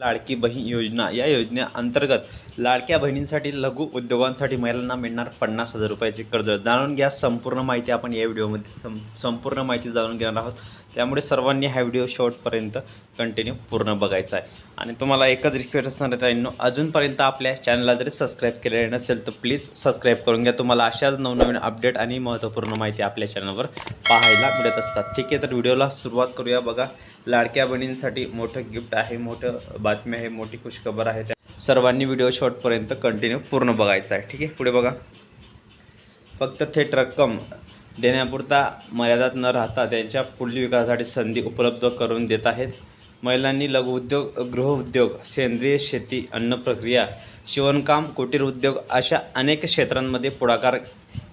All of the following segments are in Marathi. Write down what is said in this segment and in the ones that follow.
लाडकी बहीण योजना. या योजनेअंतर्गत लाडक्या बहिणींसाठी लघु उद्योगांसाठी महिलांना मिळणार पन्नास हजार रुपयाचे कर्ज. जाणून घ्या संपूर्ण माहिती. आपण या व्हिडिओमध्ये सं संपूर्ण माहिती जाणून घेणार आहोत. त्यामुळे सर्वांनी हा व्हिडिओ शॉर्टपर्यंत कंटिन्यू पूर्ण बघायचा आहे. आणि तुम्हाला एकच रिक्वेस्ट असणार आहे त्यांनी अजूनपर्यंत आपल्या चॅनलला जरी सबस्क्राईब केलेले नसेल तर प्लीज सबस्क्राईब करून घ्या. तुम्हाला अशाच नवनवीन अपडेट आणि महत्त्वपूर्ण माहिती आपल्या चॅनलवर पाहायला मिळत असतात. ठीक आहे तर व्हिडिओला सुरुवात करूया. बघा लाडक्या बहिणींसाठी मोठं गिफ्ट आहे. मोठं बातमी आहे मोठी खुशखबर आहे. त्या सर्वांनी व्हिडिओ शॉर्टपर्यंत कंटिन्यू पूर्ण बघायचा आहे. ठीक आहे पुढे बघा. फक्त थेट रक्कम देण्यापुरता मर्यादात न राहता त्यांच्या पुढील विकासासाठी संधी उपलब्ध करून देत आहेत. महिलांनी लघुउद्योग गृहउद्योग सेंद्रिय शेती अन्न प्रक्रिया शिवणकाम कुटीर उद्योग अशा अनेक क्षेत्रांमध्ये पुढाकार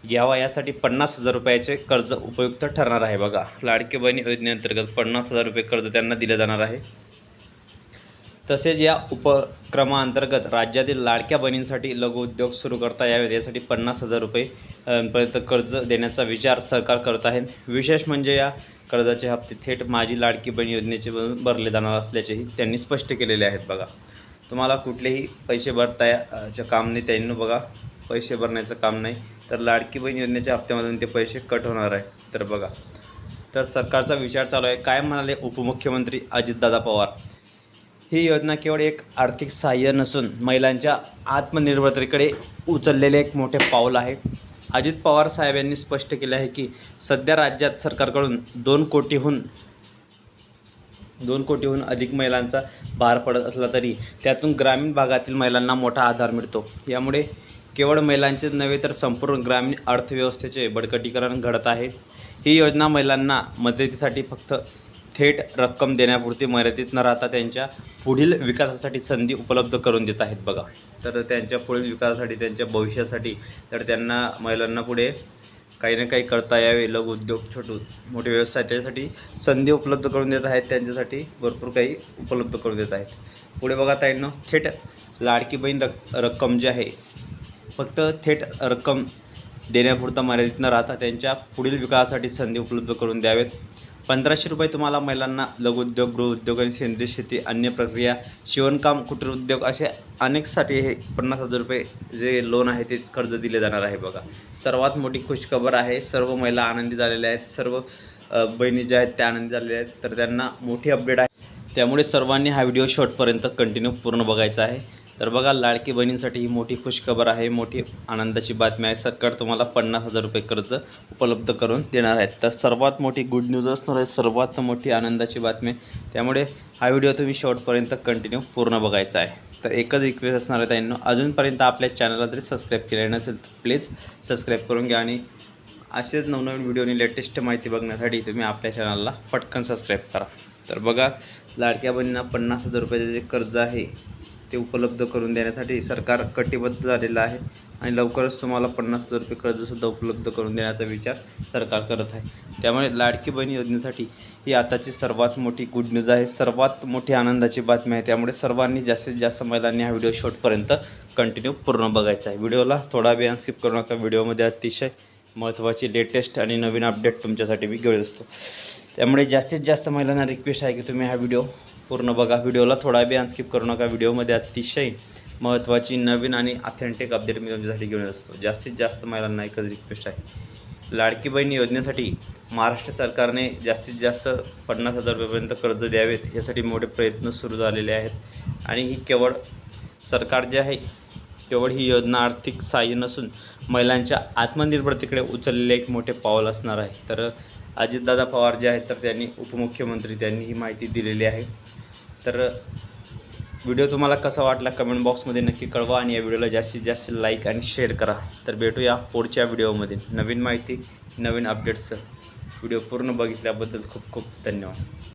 घ्यावा. यासाठी पन्नास हजार रुपयाचे कर्ज उपयुक्त ठरणार आहे. बघा लाडके बहिणी योजनेअंतर्गत पन्नास हजार रुपये कर्ज त्यांना दिलं जाणार आहे. तसेच या उपक्रमाअंतर्गत राज्यातील लाडक्या बहिणींसाठी लघुउद्योग सुरू करता यावेत. यासाठी पन्नास हजार रुपये पर्यंत कर्ज देण्याचा विचार सरकार करत आहे. विशेष म्हणजे या कर्जाचे हप्ते थेट माझी लाडकी बहीण योजनेचे भरले जाणार असल्याचेही त्यांनी स्पष्ट केलेले आहेत बघा. तुम्हाला कुठलेही पैसे भरता याच्या काम नाही. त्यांनी बघा पैसे भरण्याचं काम नाही. तर लाडकी बहीण योजनेच्या हप्त्यामधून ते पैसे कट होणार आहे. तर बघा. तर सरकारचा विचार चालू आहे. काय म्हणाले उपमुख्यमंत्री अजितदादा पवार? ही योजना केवळ एक आर्थिक सहाय्य नसून महिलांच्या आत्मनिर्भरतेकडे उचललेले एक मोठे पाऊल आहे. अजित पवार साहेब यांनी स्पष्ट केले आहे की सध्या राज्यात सरकारकडून दोन कोटीहून दोन कोटीहून अधिक महिलांचा भार पडत असला तरी त्यातून ग्रामीण भागातील महिलांना मोठा आधार मिळतो. यामुळे केवळ महिलांचेच नव्हे तर संपूर्ण ग्रामीण अर्थव्यवस्थेचे बळकटीकरण घडत आहे. ही योजना महिलांना मदतीसाठी फक्त थेट रक्कम देण्यापुरती मर्यादित न राहता त्यांच्या पुढील विकासासाठी संधी उपलब्ध करून देत आहेत बघा. तर त्यांच्या पुढील विकासासाठी त्यांच्या भविष्यासाठी तर त्यांना महिलांना पुढे काही ना काही करता यावे. लघु उद्योग छोटू मोठे व्यवसाय त्यासाठी संधी उपलब्ध करून देत आहेत. त्यांच्यासाठी भरपूर काही उपलब्ध करून देत आहेत. पुढे बघा ताईंना थेट लाडकी बहीण रक रक्कम जी आहे फक्त थेट रक्कम देण्यापुरता मर्यादित न राहता त्यांच्या पुढील विकासासाठी संधी उपलब्ध करून द्यावेत. पंधराशे रुपये तुम्हाला महिलांना लघुउद्योग गृहउद्योग आणि सेंद्रिय शेती अन्य प्रक्रिया शिवणकाम कुटीर उद्योग असे अनेकसाठी हे पन्नास हजार रुपये जे लोन आहे ते कर्ज दिले जाणार आहे बघा. सर्वात मोठी खुशखबर आहे सर्व महिला आनंदी झालेल्या आहेत सर्व बहिणी ज्या आहेत त्या आनंदी झालेल्या आहेत तर त्यांना मोठी अपडेट आहे. त्यामुळे सर्वांनी हा व्हिडिओ शॉर्टपर्यंत कंटिन्यू पूर्ण बघायचा आहे. तर बघा लाडकी बहिणींसाठी ही मोठी खुशखबर आहे मोठी आनंदाची बातमी आहे. सरकार तुम्हाला पन्नास हजार रुपये कर्ज उपलब्ध करून देणार आहेत तर सर्वात मोठी गुड न्यूज असणार आहे सर्वात मोठी आनंदाची बातमी आहे. त्यामुळे हा व्हिडिओ तुम्ही शेवटपर्यंत कंटिन्यू पूर्ण बघायचा आहे. तर एकच रिक्वेस्ट असणार आहे त्यांना अजूनपर्यंत आपल्या चॅनलला जरी सबस्क्राईब केले नसेल तर प्लीज सबस्क्राईब करून घ्या आणि असेच नवनवीन व्हिडिओनी लेटेस्ट माहिती बघण्यासाठी तुम्ही आपल्या चॅनलला पटकन सबस्क्राईब करा. तर बघा लाडक्या बहिणींना पन्नास हजार रुपयाचे जे कर्ज आहे ते उपलब्ध करून देण्यासाठी सरकार कटिबद्ध झालेलं आहे. आणि लवकरच तुम्हाला पन्नास हजार रुपये कर्जसुद्धा उपलब्ध करून देण्याचा विचार सरकार करत आहे. त्यामुळे लाडकी बहीण योजनेसाठी ही आताची सर्वात मोठी गुड न्यूज आहे. सर्वात मोठी आनंदाची बातमी आहे. त्यामुळे सर्वांनी जास्तीत जास्त महिलांनी हा व्हिडिओ शॉर्टपर्यंत कंटिन्यू पूर्ण बघायचा आहे. व्हिडिओला थोडा वेळ स्किप करू नका. व्हिडिओमध्ये अतिशय महत्त्वाची लेटेस्ट आणि नवीन अपडेट तुमच्यासाठी मी घेऊन असतो त्यामुळे जास्तीत जास्त महिलांना रिक्वेस्ट आहे की तुम्ही हा व्हिडिओ पूर्ण बघा. व्हिडिओला थोडा बी अनस्किप करू नका. व्हिडिओमध्ये अतिशय महत्त्वाची नवीन आणि ऑथेंटिक अपडेट मी तुमच्यासाठी घेऊन असतो. जास्तीत जास्त महिलांना एकच रिक्वेस्ट आहे. लाडकी बहीण योजनेसाठी महाराष्ट्र सरकारने जास्तीत जास्त पन्नास हजार रुपयापर्यंत कर्ज द्यावेत. यासाठी मोठे प्रयत्न सुरू झालेले आहेत. आणि ही केवळ सरकार जे आहे केवळ ही योजना आर्थिक सहाय्य नसून महिलांच्या आत्मनिर्भरतेकडे उचललेले एक मोठे पाऊल असणार आहे. तर अजितदादा पवार जे आहेत तर त्यांनी उपमुख्यमंत्री त्यांनी ही माहिती दिलेली आहे. तर व्हिडिओ तुम्हाला कसा वाटला कमेंट बॉक्समध्ये नक्की कळवा आणि या व्हिडिओला जास्तीत जास्त लाईक आणि शेअर करा. तर भेटूया पुढच्या व्हिडिओमध्ये. नवीन माहिती नवीन अपडेट्स. व्हिडिओ पूर्ण बघितल्याबद्दल खूप खूप धन्यवाद.